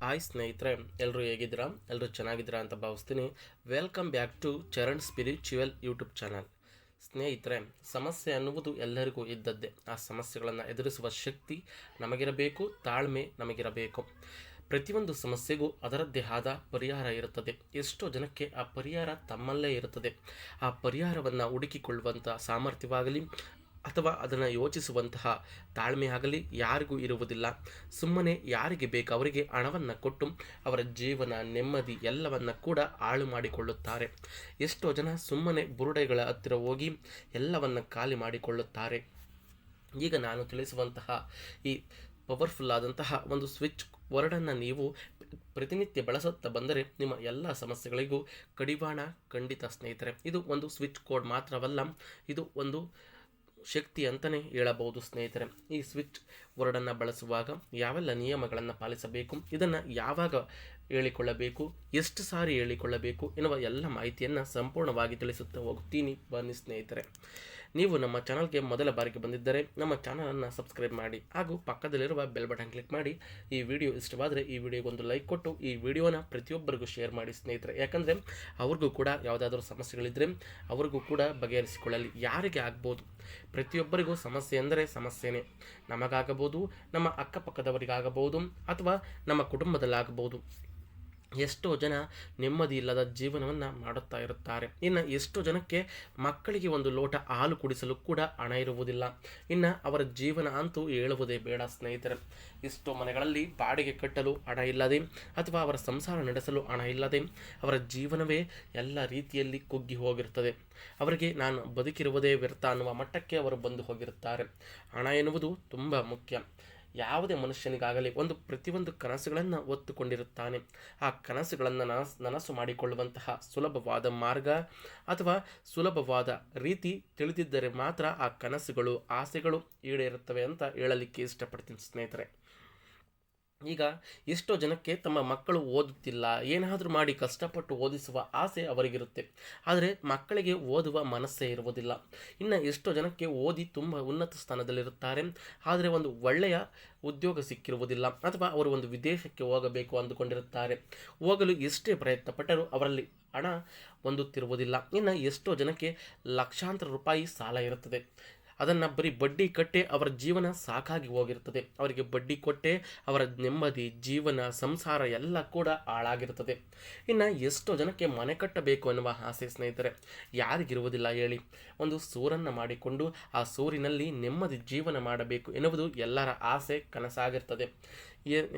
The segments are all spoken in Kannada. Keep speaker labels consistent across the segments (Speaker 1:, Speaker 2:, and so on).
Speaker 1: ಹಾಯ್ ಸ್ನೇಹಿತರೆ ಎಲ್ಲರೂ ಹೇಗಿದ್ದೀರಾ? ಎಲ್ಲರೂ ಚೆನ್ನಾಗಿದ್ದೀರಾ ಅಂತ ಭಾವಿಸ್ತೀನಿ. Welcome back to Charan spiritual YouTube channel ಸ್ನೇಹಿತರೆ, ಸಮಸ್ಯೆ ಅನ್ನುವುದು ಎಲ್ಲರಿಗೂ ಇದ್ದದ್ದೇ. ಆ ಸಮಸ್ಯೆಗಳನ್ನು ಎದುರಿಸುವ ಶಕ್ತಿ ನಮಗಿರಬೇಕು, ತಾಳ್ಮೆ ನಮಗಿರಬೇಕು. ಪ್ರತಿಯೊಂದು ಸಮಸ್ಯೆಗೂ ಅದರದ್ದೇ ಆದ ಪರಿಹಾರ ಇರುತ್ತದೆ. ಎಷ್ಟೋ ಜನಕ್ಕೆ ಆ ಪರಿಹಾರ ತಮ್ಮಲ್ಲೇ ಇರುತ್ತದೆ. ಆ ಪರಿಹಾರವನ್ನು ಹುಡುಕಿಕೊಳ್ಳುವಂಥ ಸಾಮರ್ಥ್ಯವಾಗಲಿ ಅಥವಾ ಅದನ್ನು ಯೋಚಿಸುವಂತಹ ತಾಳ್ಮೆ ಆಗಲಿ ಯಾರಿಗೂ ಇರುವುದಿಲ್ಲ. ಸುಮ್ಮನೆ ಯಾರಿಗೆ ಬೇಕು ಅವರಿಗೆ ಹಣವನ್ನು ಕೊಟ್ಟು ಅವರ ಜೀವನ, ನೆಮ್ಮದಿ ಎಲ್ಲವನ್ನು ಕೂಡ ಹಾಳು ಮಾಡಿಕೊಳ್ಳುತ್ತಾರೆ. ಎಷ್ಟೋ ಜನ ಸುಮ್ಮನೆ ಬುರುಡೆಗಳ ಹತ್ತಿರ ಹೋಗಿ ಎಲ್ಲವನ್ನು ಖಾಲಿ ಮಾಡಿಕೊಳ್ಳುತ್ತಾರೆ. ಈಗ ನಾನು ತಿಳಿಸುವಂತಹ ಈ ಪವರ್ಫುಲ್ ಆದಂತಹ ಒಂದು ಸ್ವಿಚ್ ವರ್ಡನ್ನು ನೀವು ಪ್ರತಿನಿತ್ಯ ಬಳಸುತ್ತಾ ಬಂದರೆ ನಿಮ್ಮ ಎಲ್ಲ ಸಮಸ್ಯೆಗಳಿಗೂ ಕಡಿವಾಣ ಖಂಡಿತ ಸ್ನೇಹಿತರೆ. ಇದು ಒಂದು ಸ್ವಿಚ್ ಕೋಡ್ ಮಾತ್ರವಲ್ಲ, ಇದು ಒಂದು ಶಕ್ತಿ ಅಂತಲೇ ಹೇಳಬಹುದು ಸ್ನೇಹಿತರೆ. ಈ ಸ್ವಿಚ್ ವರ್ಡನ್ನು ಬಳಸುವಾಗ ಯಾವೆಲ್ಲ ನಿಯಮಗಳನ್ನು ಪಾಲಿಸಬೇಕು, ಇದನ್ನು ಯಾವಾಗ ಹೇಳಿಕೊಳ್ಳಬೇಕು, ಎಷ್ಟು ಸಾರಿ ಹೇಳಿಕೊಳ್ಳಬೇಕು ಎನ್ನುವ ಎಲ್ಲ ಮಾಹಿತಿಯನ್ನು ಸಂಪೂರ್ಣವಾಗಿ ತಿಳಿಸುತ್ತಾ ಹೋಗ್ತೀನಿ. ಬನ್ನಿ ಸ್ನೇಹಿತರೆ. ನೀವು ನಮ್ಮ ಚಾನಲ್ಗೆ ಮೊದಲ ಬಾರಿಗೆ ಬಂದಿದ್ದರೆ ನಮ್ಮ ಚಾನಲನ್ನು ಸಬ್ಸ್ಕ್ರೈಬ್ ಮಾಡಿ ಹಾಗೂ ಪಕ್ಕದಲ್ಲಿರುವ ಬೆಲ್ ಬಟನ್ ಕ್ಲಿಕ್ ಮಾಡಿ. ಈ ವಿಡಿಯೋ ಇಷ್ಟವಾದರೆ ಈ ವಿಡಿಯೋಗೊಂದು ಲೈಕ್ ಕೊಟ್ಟು ಈ ವಿಡಿಯೋನ ಪ್ರತಿಯೊಬ್ಬರಿಗೂ ಶೇರ್ ಮಾಡಿ ಸ್ನೇಹಿತರೆ. ಯಾಕಂದರೆ ಅವ್ರಿಗೂ ಕೂಡ ಯಾವುದಾದ್ರೂ ಸಮಸ್ಯೆಗಳಿದ್ದರೆ ಅವ್ರಿಗೂ ಕೂಡ ಬಗೆಹರಿಸಿಕೊಳ್ಳಲಿ. ಯಾರಿಗೆ ಆಗ್ಬೋದು? ಪ್ರತಿಯೊಬ್ಬರಿಗೂ ಸಮಸ್ಯೆ ಅಂದರೆ ಸಮಸ್ಯೆನೇ. ನಮಗಾಗಬಹುದು ನಮ್ಮ ಅಕ್ಕಪಕ್ಕದವರಿಗಾಗಬಹುದು ಅಥವಾ ನಮ್ಮ ಕುಟುಂಬದಲ್ಲಾಗಬಹುದು ಎಷ್ಟೋ ಜನ ನೆಮ್ಮದಿ ಇಲ್ಲದ ಜೀವನವನ್ನು ಮಾಡುತ್ತಾ ಇರುತ್ತಾರೆ. ಇನ್ನು ಎಷ್ಟೋ ಜನಕ್ಕೆ ಮಕ್ಕಳಿಗೆ ಒಂದು ಲೋಟ ಹಾಲು ಕುಡಿಸಲು ಕೂಡ ಹಣ ಇರುವುದಿಲ್ಲ. ಇನ್ನು ಅವರ ಜೀವನ ಅಂತೂ ಹೇಳುವುದೇ ಬೇಡ ಸ್ನೇಹಿತರೆ. ಎಷ್ಟೋ ಮನೆಗಳಲ್ಲಿ ಬಾಡಿಗೆ ಕಟ್ಟಲು ಹಣ ಇಲ್ಲದೆ ಅಥವಾ ಅವರ ಸಂಸಾರ ನಡೆಸಲು ಹಣ ಇಲ್ಲದೆ ಅವರ ಜೀವನವೇ ಎಲ್ಲ ರೀತಿಯಲ್ಲಿ ಕುಗ್ಗಿ ಹೋಗಿರುತ್ತದೆ. ಅವರಿಗೆ ನಾನು ಬದುಕಿರುವುದೇ ವ್ಯರ್ಥ ಅನ್ನುವ ಮಟ್ಟಕ್ಕೆ ಅವರು ಬಂದು ಹೋಗಿರುತ್ತಾರೆ. ಹಣ ಎನ್ನುವುದು ತುಂಬ ಮುಖ್ಯ. ಯಾವುದೇ ಮನುಷ್ಯನಿಗಾಗಲಿ ಒಂದು ಪ್ರತಿಯೊಂದು ಕನಸುಗಳನ್ನು ಒತ್ತುಕೊಂಡಿರುತ್ತಾನೆ. ಆ ಕನಸುಗಳನ್ನು ನನಸ್ ಮಾಡಿಕೊಳ್ಳುವಂತಹ ಸುಲಭವಾದ ಮಾರ್ಗ ಅಥವಾ ಸುಲಭವಾದ ರೀತಿ ತಿಳಿದಿದ್ದರೆ ಮಾತ್ರ ಆ ಕನಸುಗಳು, ಆಸೆಗಳು ಈಡೇರುತ್ತವೆ ಅಂತ ಹೇಳಲಿಕ್ಕೆ ಇಷ್ಟಪಡ್ತೀನಿ ಸ್ನೇಹಿತರೆ. ಈಗ ಎಷ್ಟೋ ಜನಕ್ಕೆ ತಮ್ಮ ಮಕ್ಕಳು ಓದುತ್ತಿಲ್ಲ, ಏನಾದರೂ ಮಾಡಿ ಕಷ್ಟಪಟ್ಟು ಓದಿಸುವ ಆಸೆ ಅವರಿಗಿರುತ್ತೆ. ಆದರೆ ಮಕ್ಕಳಿಗೆ ಓದುವ ಮನಸ್ಸೇ ಇರುವುದಿಲ್ಲ. ಇನ್ನು ಎಷ್ಟೋ ಜನಕ್ಕೆ ಓದಿ ತುಂಬ ಉನ್ನತ ಸ್ಥಾನದಲ್ಲಿರುತ್ತಾರೆ. ಆದರೆ ಒಂದು ಒಳ್ಳೆಯ ಉದ್ಯೋಗ ಸಿಕ್ಕಿರುವುದಿಲ್ಲ. ಅಥವಾ ಅವರು ಒಂದು ವಿದೇಶಕ್ಕೆ ಹೋಗಬೇಕು ಅಂದುಕೊಂಡಿರುತ್ತಾರೆ. ಹೋಗಲು ಎಷ್ಟೇ ಪ್ರಯತ್ನ ಪಟ್ಟರೂ ಅವರಲ್ಲಿ ಹಣ ಹೊಂದುತ್ತಿರುವುದಿಲ್ಲ. ಇನ್ನು ಎಷ್ಟೋ ಜನಕ್ಕೆ ಲಕ್ಷಾಂತರ ರೂಪಾಯಿ ಸಾಲ ಇರುತ್ತದೆ. ಅದನ್ನು ಬರೀ ಬಡ್ಡಿ ಕಟ್ಟೆ ಅವರ ಜೀವನ ಸಾಕಾಗಿ ಹೋಗಿರ್ತದೆ. ಅವರಿಗೆ ಬಡ್ಡಿ ಕೊಟ್ಟೆ ಅವರ ನೆಮ್ಮದಿ, ಜೀವನ, ಸಂಸಾರ ಎಲ್ಲ ಕೂಡ ಹಾಳಾಗಿರುತ್ತದೆ ಇನ್ನು ಎಷ್ಟೋ ಜನಕ್ಕೆ ಮನೆ ಕಟ್ಟಬೇಕು ಎನ್ನುವ ಆಸೆ ಸ್ನೇಹಿತರೆ. ಯಾರಿಗಿರುವುದಿಲ್ಲ ಹೇಳಿ. ಒಂದು ಸೂರನ್ನು ಮಾಡಿಕೊಂಡು ಆ ಸೂರಿನಲ್ಲಿ ನೆಮ್ಮದಿ ಜೀವನ ಮಾಡಬೇಕು ಎನ್ನುವುದು ಎಲ್ಲರ ಆಸೆ, ಕನಸಾಗಿರ್ತದೆ.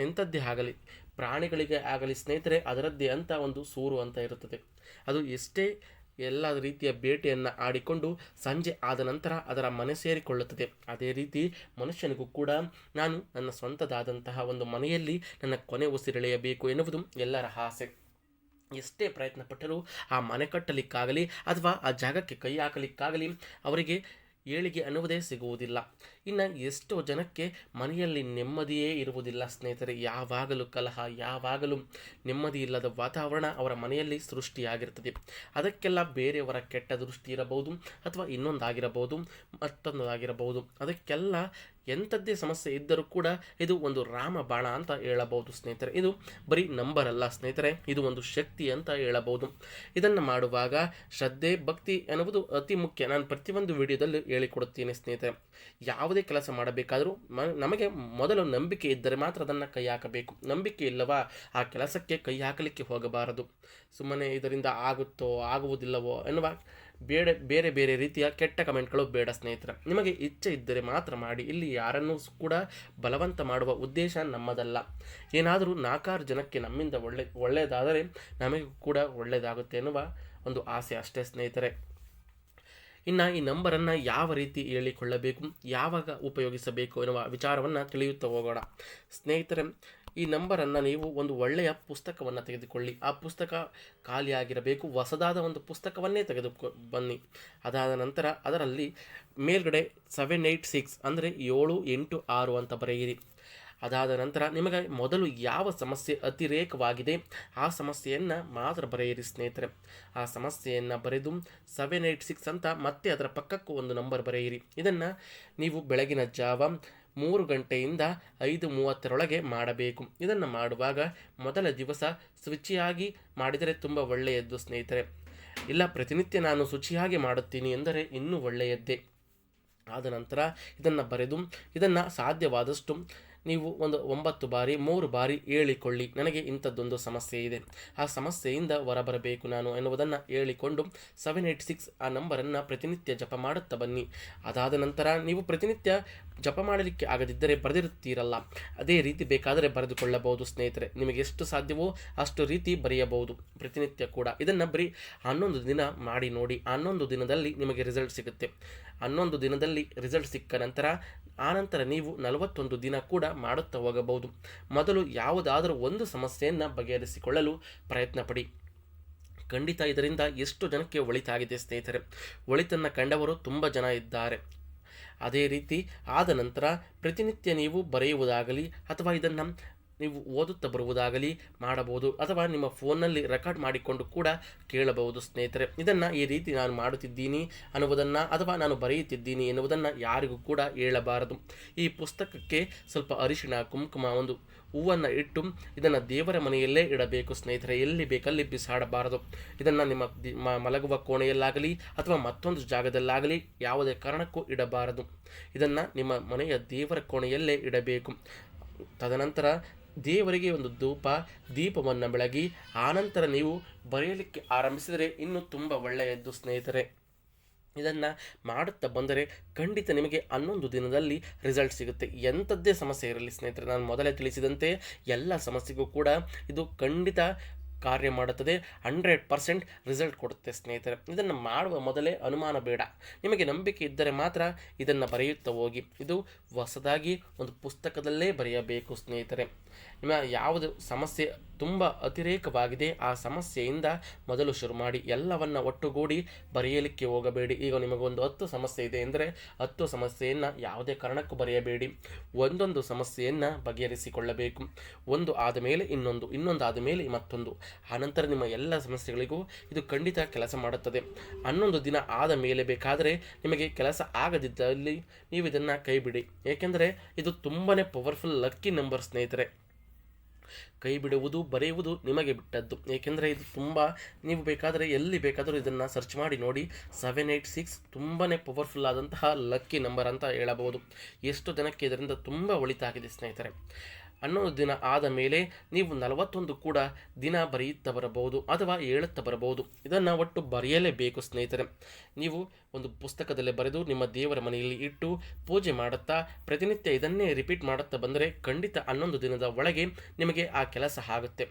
Speaker 1: ಎಂಥದ್ದೇ ಆಗಲಿ, ಪ್ರಾಣಿಗಳಿಗೆ ಆಗಲಿ ಸ್ನೇಹಿತರೆ, ಅದರದ್ದೇ ಅಂತ ಒಂದು ಸೂರು ಅಂತ ಇರುತ್ತದೆ. ಅದು ಎಷ್ಟೇ ಎಲ್ಲ ರೀತಿಯ ಬೇಟೆಯನ್ನು ಆಡಿಕೊಂಡು ಸಂಜೆ ಆದ ನಂತರ ಅದರ ಮನೆ ಸೇರಿಕೊಳ್ಳುತ್ತದೆ. ಅದೇ ರೀತಿ ಮನುಷ್ಯನಿಗೂ ಕೂಡ ನಾನು ನನ್ನ ಸ್ವಂತದಾದಂತಹ ಒಂದು ಮನೆಯಲ್ಲಿ ನನ್ನ ಕೊನೆ ಉಸಿರೆಳೆಯಬೇಕು ಎನ್ನುವುದು ಎಲ್ಲರ ಆಸೆ. ಎಷ್ಟೇ ಪ್ರಯತ್ನಪಟ್ಟರೂ ಆ ಮನೆ ಕಟ್ಟಲಿಕ್ಕಾಗಲಿ ಅಥವಾ ಆ ಜಾಗಕ್ಕೆ ಕೈ ಹಾಕಲಿಕ್ಕಾಗಲಿ ಅವರಿಗೆ ಏಳಿಗೆ ಅನ್ನುವುದೇ ಸಿಗುವುದಿಲ್ಲ. ಇನ್ನು ಎಷ್ಟೋ ಜನಕ್ಕೆ ಮನೆಯಲ್ಲಿ ನೆಮ್ಮದಿಯೇ ಇರುವುದಿಲ್ಲ ಸ್ನೇಹಿತರೆ. ಯಾವಾಗಲೂ ಕಲಹ, ಯಾವಾಗಲೂ ನೆಮ್ಮದಿ ಇಲ್ಲದ ವಾತಾವರಣ ಅವರ ಮನೆಯಲ್ಲಿ ಸೃಷ್ಟಿಯಾಗಿರ್ತದೆ. ಅದಕ್ಕೆಲ್ಲ ಬೇರೆಯವರ ಕೆಟ್ಟ ದೃಷ್ಟಿ ಇರಬಹುದು ಅಥವಾ ಇನ್ನೊಂದಾಗಿರಬಹುದು, ಮತ್ತೊಂದಾಗಿರಬಹುದು. ಅದಕ್ಕೆಲ್ಲ ಎಂಥದ್ದೇ ಸಮಸ್ಯೆ ಇದ್ದರೂ ಕೂಡ ಇದು ಒಂದು ರಾಮ ಬಾಣ ಅಂತ ಹೇಳಬಹುದು ಸ್ನೇಹಿತರೆ. ಇದು ಬರೀ ನಂಬರ್ ಅಲ್ಲ ಸ್ನೇಹಿತರೆ, ಇದು ಒಂದು ಶಕ್ತಿ ಅಂತ ಹೇಳಬಹುದು. ಇದನ್ನು ಮಾಡುವಾಗ ಶ್ರದ್ಧೆ, ಭಕ್ತಿ ಅನ್ನುವುದು ಅತಿ ಮುಖ್ಯ. ನಾನು ಪ್ರತಿಯೊಂದು ವಿಡಿಯೋದಲ್ಲಿ ಹೇಳಿಕೊಡುತ್ತೇನೆ ಸ್ನೇಹಿತರೆ. ಯಾವುದೇ ಕೆಲಸ ಮಾಡಬೇಕಾದರೂ ನಮಗೆ ಮೊದಲು ನಂಬಿಕೆ ಇದ್ದರೆ ಮಾತ್ರ ಅದನ್ನು ಕೈ ಹಾಕಬೇಕು. ನಂಬಿಕೆ ಇಲ್ಲವಾ? ಆ ಕೆಲಸಕ್ಕೆ ಕೈ ಹಾಕಲಿಕ್ಕೆ ಹೋಗಬಾರದು. ಸುಮ್ಮನೆ ಇದರಿಂದ ಆಗುತ್ತೋ, ಆಗುವುದಿಲ್ಲವೋ ಎನ್ನುವ ಬೇಡ, ಬೇರೆ ಬೇರೆ ರೀತಿಯ ಕೆಟ್ಟ ಕಮೆಂಟ್ಗಳು ಬೇಡ ಸ್ನೇಹಿತರೆ. ನಿಮಗೆ ಇಚ್ಛೆ ಇದ್ದರೆ ಮಾತ್ರ ಮಾಡಿ. ಇಲ್ಲಿ ಯಾರನ್ನೂ ಕೂಡ ಬಲವಂತ ಮಾಡುವ ಉದ್ದೇಶ ನಮ್ಮದಲ್ಲ. ಏನಾದರೂ ನಾಲ್ಕಾರು ಜನಕ್ಕೆ ನಮ್ಮಿಂದ ಒಳ್ಳೆ, ಒಳ್ಳೆಯದಾದರೆ ನಮಗೂ ಕೂಡ ಒಳ್ಳೆಯದಾಗುತ್ತೆ ಎನ್ನುವ ಒಂದು ಆಸೆ ಅಷ್ಟೇ ಸ್ನೇಹಿತರೆ. ಇನ್ನು ಈ ನಂಬರನ್ನು ಯಾವ ರೀತಿ ಹೇಳಿಕೊಳ್ಳಬೇಕು, ಯಾವಾಗ ಉಪಯೋಗಿಸಬೇಕು ಎನ್ನುವ ವಿಚಾರವನ್ನು ತಿಳಿಯುತ್ತಾ ಹೋಗೋಣ. ಸ್ನೇಹಿತರೆ ಈ ನಂಬರನ್ನು ನೀವು ಒಂದು ಒಳ್ಳೆಯ ಪುಸ್ತಕವನ್ನು ತೆಗೆದುಕೊಳ್ಳಿ. ಆ ಪುಸ್ತಕ ಖಾಲಿಯಾಗಿರಬೇಕು. ಹೊಸದಾದ ಒಂದು ಪುಸ್ತಕವನ್ನೇ ತೆಗೆದುಕೊ, ಬನ್ನಿ. ಅದಾದ ನಂತರ ಅದರಲ್ಲಿ ಮೇಲ್ಗಡೆ ಸೆವೆನ್ ಏಯ್ಟ್ ಸಿಕ್ಸ್ ಅಂದರೆ ಏಳು ಎಂಟು ಆರು ಅಂತ ಬರೆಯಿರಿ. ಅದಾದ ನಂತರ ನಿಮಗೆ ಮೊದಲು ಯಾವ ಸಮಸ್ಯೆ ಅತಿರೇಕವಾಗಿದೆ ಆ ಸಮಸ್ಯೆಯನ್ನು ಮಾತ್ರ ಬರೆಯಿರಿ ಸ್ನೇಹಿತರೆ. ಆ ಸಮಸ್ಯೆಯನ್ನು ಬರೆದು ಸೆವೆನ್ ಏಯ್ಟ್ ಸಿಕ್ಸ್ ಅಂತ ಮತ್ತೆ ಅದರ ಪಕ್ಕಕ್ಕೂ ಒಂದು ನಂಬರ್ ಬರೆಯಿರಿ. ಇದನ್ನು ನೀವು ಬೆಳಗಿನ ಜಾವ ಮೂರು ಗಂಟೆಯಿಂದ ಐದು ಮೂವತ್ತರೊಳಗೆ ಮಾಡಬೇಕು. ಇದನ್ನು ಮಾಡುವಾಗ ಮೊದಲ ದಿವಸ ಶುಚಿಯಾಗಿ ಮಾಡಿದರೆ ತುಂಬ ಒಳ್ಳೆಯದ್ದು ಸ್ನೇಹಿತರೆ. ಇಲ್ಲ, ಪ್ರತಿನಿತ್ಯ ನಾನು ಶುಚಿಯಾಗಿ ಮಾಡುತ್ತೀನಿ ಎಂದರೆ ಇನ್ನೂ ಒಳ್ಳೆಯದ್ದೇ. ಆದ ನಂತರ ಇದನ್ನು ಬರೆದು, ಇದನ್ನು ಸಾಧ್ಯವಾದಷ್ಟು ನೀವು ಒಂದು ಒಂಬತ್ತು ಬಾರಿ, ಮೂರು ಬಾರಿ ಹೇಳಿಕೊಳ್ಳಿ. ನನಗೆ ಇಂಥದ್ದೊಂದು ಸಮಸ್ಯೆ ಇದೆ. ಆ ಸಮಸ್ಯೆಯಿಂದ ಹೊರಬರಬೇಕು ನಾನು ಎನ್ನುವುದನ್ನು ಹೇಳಿಕೊಂಡು ಸೆವೆನ್ ಏಯ್ಟ್ ಸಿಕ್ಸ್ ಆ ನಂಬರನ್ನು ಪ್ರತಿನಿತ್ಯ ಜಪ ಮಾಡುತ್ತಾ ಬನ್ನಿ. ಅದಾದ ನಂತರ ನೀವು ಪ್ರತಿನಿತ್ಯ ಜಪ ಮಾಡಲಿಕ್ಕೆ ಆಗದಿದ್ದರೆ ಬರೆದಿರುತ್ತೀರಲ್ಲ. ಅದೇ ರೀತಿ ಬೇಕಾದರೆ ಬರೆದುಕೊಳ್ಳಬಹುದು ಸ್ನೇಹಿತರೆ. ನಿಮಗೆ ಎಷ್ಟು ಸಾಧ್ಯವೋ ಅಷ್ಟು ರೀತಿ ಬರೆಯಬಹುದು. ಪ್ರತಿನಿತ್ಯ ಕೂಡ. ಇದನ್ನು ಬರೀ ಹನ್ನೊಂದು ದಿನ ಮಾಡಿ ನೋಡಿ. ಹನ್ನೊಂದು ದಿನದಲ್ಲಿ ನಿಮಗೆ ರಿಸಲ್ಟ್ ಸಿಗುತ್ತೆ. ಹನ್ನೊಂದು ದಿನದಲ್ಲಿ ರಿಸಲ್ಟ್ ಸಿಕ್ಕ ನಂತರ ಆನಂತರ ನೀವು ನಲವತ್ತೊಂದು ದಿನ ಕೂಡ ಮಾಡುತ್ತಾ ಹೋಗಬಹುದು. ಮೊದಲು ಯಾವುದಾದರೂ ಒಂದು ಸಮಸ್ಯೆಯನ್ನು ಬಗೆಹರಿಸಿಕೊಳ್ಳಲು ಪ್ರಯತ್ನ ಪಡಿ ಖಂಡಿತ ಇದರಿಂದ ಎಷ್ಟು ಜನಕ್ಕೆ ಒಳಿತಾಗಿದೆ ಸ್ನೇಹಿತರೆ? ಒಳಿತನ್ನು ಕಂಡವರು ತುಂಬ ಜನ ಇದ್ದಾರೆ. ಅದೇ ರೀತಿ ಆದ ನಂತರ ಪ್ರತಿನಿತ್ಯ ನೀವು ಬರೆಯುವುದಾಗಲಿ ಅಥವಾ ಇದನ್ನು ನೀವು ಓದುತ್ತಾ ಬರುವುದಾಗಲಿ ಮಾಡಬಹುದು ಅಥವಾ ನಿಮ್ಮ ಫೋನ್ನಲ್ಲಿ ರೆಕಾರ್ಡ್ ಮಾಡಿಕೊಂಡು ಕೂಡ ಕೇಳಬಹುದು ಸ್ನೇಹಿತರೆ. ಇದನ್ನು ಈ ರೀತಿ ನಾನು ಮಾಡುತ್ತಿದ್ದೀನಿ ಅನ್ನುವುದನ್ನು ಅಥವಾ ನಾನು ಬರೆಯುತ್ತಿದ್ದೀನಿ ಎನ್ನುವುದನ್ನು ಯಾರಿಗೂ ಕೂಡ ಹೇಳಬಾರದು. ಈ ಪುಸ್ತಕಕ್ಕೆ ಸ್ವಲ್ಪ ಅರಿಶಿಣ, ಕುಂಕುಮ, ಒಂದು ಹೂವನ್ನು ಇಟ್ಟು ಇದನ್ನು ದೇವರ ಮನೆಯಲ್ಲೇ ಇಡಬೇಕು ಸ್ನೇಹಿತರೆ. ಎಲ್ಲಿ ಬೇಕಲ್ಲಿ ಬಿಸಾಡಬಾರದು. ಇದನ್ನು ನಿಮ್ಮ ಮಲಗುವ ಕೋಣೆಯಲ್ಲಾಗಲಿ ಅಥವಾ ಮತ್ತೊಂದು ಜಾಗದಲ್ಲಾಗಲಿ ಯಾವುದೇ ಕಾರಣಕ್ಕೂ ಇಡಬಾರದು. ಇದನ್ನು ನಿಮ್ಮ ಮನೆಯ ದೇವರ ಕೋಣೆಯಲ್ಲೇ ಇಡಬೇಕು. ತದನಂತರ ದೇವರಿಗೆ ಒಂದು ಧೂಪ, ದೀಪವನ್ನು ಬೆಳಗಿ, ಆನಂತರ ನೀವು ಬರೆಯಲಿಕ್ಕೆ ಆರಂಭಿಸಿದರೆ ಇನ್ನೂ ತುಂಬ ಒಳ್ಳೆಯದ್ದು ಸ್ನೇಹಿತರೆ. ಇದನ್ನು ಮಾಡುತ್ತಾ ಬಂದರೆ ಖಂಡಿತ ನಿಮಗೆ ಹನ್ನೊಂದು ದಿನದಲ್ಲಿ ರಿಸಲ್ಟ್ ಸಿಗುತ್ತೆ. ಎಂಥದ್ದೇ ಸಮಸ್ಯೆ ಇರಲಿ ಸ್ನೇಹಿತರೆ, ನಾನು ಮೊದಲೇ ತಿಳಿಸಿದಂತೆ ಎಲ್ಲ ಸಮಸ್ಯೆಗೂ ಕೂಡ ಇದು ಖಂಡಿತ ಕಾರ್ಯ ಮಾಡುತ್ತದೆ. ಹಂಡ್ರೆಡ್ ಪರ್ಸೆಂಟ್ ರಿಸಲ್ಟ್ ಕೊಡುತ್ತೆ ಸ್ನೇಹಿತರೆ. ಇದನ್ನು ಮಾಡುವ ಮೊದಲೇ ಅನುಮಾನ ಬೇಡ. ನಿಮಗೆ ನಂಬಿಕೆ ಇದ್ದರೆ ಮಾತ್ರ ಇದನ್ನು ಬರೆಯುತ್ತಾ ಹೋಗಿ. ಇದು ಹೊಸದಾಗಿ ಒಂದು ಪುಸ್ತಕದಲ್ಲೇ ಬರೆಯಬೇಕು ಸ್ನೇಹಿತರೆ. ನಿಮ್ಮ ಯಾವುದು ಸಮಸ್ಯೆ ತುಂಬ ಅತಿರೇಕವಾಗಿದೆ. ಆ ಸಮಸ್ಯೆಯಿಂದ ಮೊದಲು ಶುರು ಮಾಡಿ ಎಲ್ಲವನ್ನ ಒಟ್ಟುಗೂಡಿ ಬರೆಯಲಿಕ್ಕೆ ಹೋಗಬೇಡಿ. ಈಗ ನಿಮಗೊಂದು ಹತ್ತು ಸಮಸ್ಯೆ ಇದೆ ಎಂದರೆ ಹತ್ತು ಸಮಸ್ಯೆಯನ್ನು ಯಾವುದೇ ಕಾರಣಕ್ಕೂ ಬರೆಯಬೇಡಿ. ಒಂದೊಂದು ಸಮಸ್ಯೆಯನ್ನು ಬಗೆಹರಿಸಿಕೊಳ್ಳಬೇಕು. ಒಂದು ಆದ ಮೇಲೆ ಇನ್ನೊಂದು ಇನ್ನೊಂದು ಆದ ಮೇಲೆ ಮತ್ತೊಂದು. ಆನಂತರ ನಿಮ್ಮ ಎಲ್ಲ ಸಮಸ್ಯೆಗಳಿಗೂ ಇದು ಖಂಡಿತ ಕೆಲಸ ಮಾಡುತ್ತದೆ. ಹನ್ನೊಂದು ದಿನ ಆದ ಮೇಲೆ ಬೇಕಾದರೆ ನಿಮಗೆ ಕೆಲಸ ಆಗದಿದ್ದಲ್ಲಿ ನೀವು ಇದನ್ನು ಕೈಬಿಡಿ. ಏಕೆಂದರೆ ಇದು ತುಂಬಾ ಪವರ್ಫುಲ್ ಲಕ್ಕಿ ನಂಬರ್ ಸ್ನೇಹಿತರೆ. ಕೈ ಬಿಡುವುದು, ಬರೆಯುವುದು ನಿಮಗೆ ಬಿಟ್ಟದ್ದು. ಏಕೆಂದರೆ ಇದು ತುಂಬ ನೀವು ಬೇಕಾದರೆ ಎಲ್ಲಿ ಬೇಕಾದರೂ ಇದನ್ನು ಸರ್ಚ್ ಮಾಡಿ ನೋಡಿ. ಸೆವೆನ್ ಏಯ್ಟ್ ಸಿಕ್ಸ್ ತುಂಬಾ ಪವರ್ಫುಲ್ ಆದಂತಹ ಲಕ್ಕಿ ನಂಬರ್ ಅಂತ ಹೇಳಬಹುದು. ಎಷ್ಟು ಜನಕ್ಕೆ ಇದರಿಂದ ತುಂಬ ಒಳಿತಾಗಿದೆ ಸ್ನೇಹಿತರೆ. ಹನ್ನೊಂದು ದಿನ ಆದ ಮೇಲೆ ನೀವು ನಲವತ್ತೊಂದು ಕೂಡ ದಿನ ಬರೆಯುತ್ತಾ ಬರಬಹುದು ಅಥವಾ ಹೇಳುತ್ತಾ ಬರಬಹುದು. ಇದನ್ನು ಒಟ್ಟು ಬರೆಯಲೇಬೇಕು ಸ್ನೇಹಿತರೆ. ನೀವು ಒಂದು ಪುಸ್ತಕದಲ್ಲಿ ಬರೆದು ನಿಮ್ಮ ದೇವರ ಮನೆಯಲ್ಲಿ ಇಟ್ಟು ಪೂಜೆ ಮಾಡುತ್ತಾ ಪ್ರತಿನಿತ್ಯ ಇದನ್ನೇ ರಿಪೀಟ್ ಮಾಡುತ್ತಾ ಬಂದರೆ ಖಂಡಿತ ಹನ್ನೊಂದು ದಿನದ ಒಳಗೆ ನಿಮಗೆ ಆ ಕೆಲಸ ಆಗುತ್ತೆ.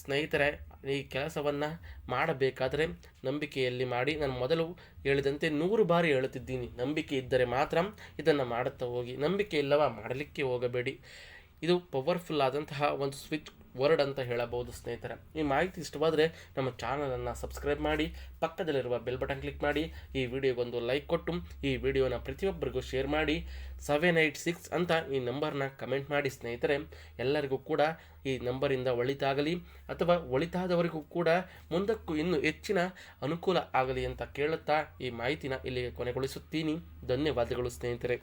Speaker 1: ಸ್ನೇಹಿತರೆ, ಈ ಕೆಲಸವನ್ನು ಮಾಡಬೇಕಾದರೆ ನಂಬಿಕೆಯಲ್ಲಿ ಮಾಡಿ. ನಾನು ಮೊದಲು ಹೇಳಿದಂತೆ ನೂರು ಬಾರಿ ಹೇಳುತ್ತಿದ್ದೀನಿ, ನಂಬಿಕೆ ಇದ್ದರೆ ಮಾತ್ರ ಇದನ್ನು ಮಾಡುತ್ತಾ ಹೋಗಿ. ನಂಬಿಕೆ ಇಲ್ಲವ, ಮಾಡಲಿಕ್ಕೆ ಹೋಗಬೇಡಿ. ಇದು ಪವರ್ಫುಲ್ ಆದಂತಹ ಒಂದು ಸ್ವಿಚ್ ವರ್ಡ್ ಅಂತ ಹೇಳಬಹುದು ಸ್ನೇಹಿತರೆ. ಈ ಮಾಹಿತಿ ಇಷ್ಟವಾದರೆ ನಮ್ಮ ಚಾನಲನ್ನು ಸಬ್ಸ್ಕ್ರೈಬ್ ಮಾಡಿ, ಪಕ್ಕದಲ್ಲಿರುವ ಬೆಲ್ ಬಟನ್ ಕ್ಲಿಕ್ ಮಾಡಿ, ಈ ವಿಡಿಯೋಗೊಂದು ಲೈಕ್ ಕೊಟ್ಟು, ಈ ವಿಡಿಯೋನ ಪ್ರತಿಯೊಬ್ಬರಿಗೂ ಶೇರ್ ಮಾಡಿ ಸೆವೆನ್ ಏಯ್ಟ್ ಸಿಕ್ಸ್ ಅಂತ ಈ ನಂಬರ್ನ ಕಮೆಂಟ್ ಮಾಡಿ ಸ್ನೇಹಿತರೆ. ಎಲ್ಲರಿಗೂ ಕೂಡ ಈ ನಂಬರಿಂದ ಒಳಿತಾಗಲಿ, ಅಥವಾ ಒಳಿತಾದವರಿಗೂ ಕೂಡ ಮುಂದಕ್ಕೂ ಇನ್ನೂ ಹೆಚ್ಚಿನ ಅನುಕೂಲ ಆಗಲಿ ಅಂತ ಕೇಳುತ್ತಾ ಈ ಮಾಹಿತಿನ ಇಲ್ಲಿಗೆ ಕೊನೆಗೊಳಿಸುತ್ತೀನಿ. ಧನ್ಯವಾದಗಳು ಸ್ನೇಹಿತರೆ.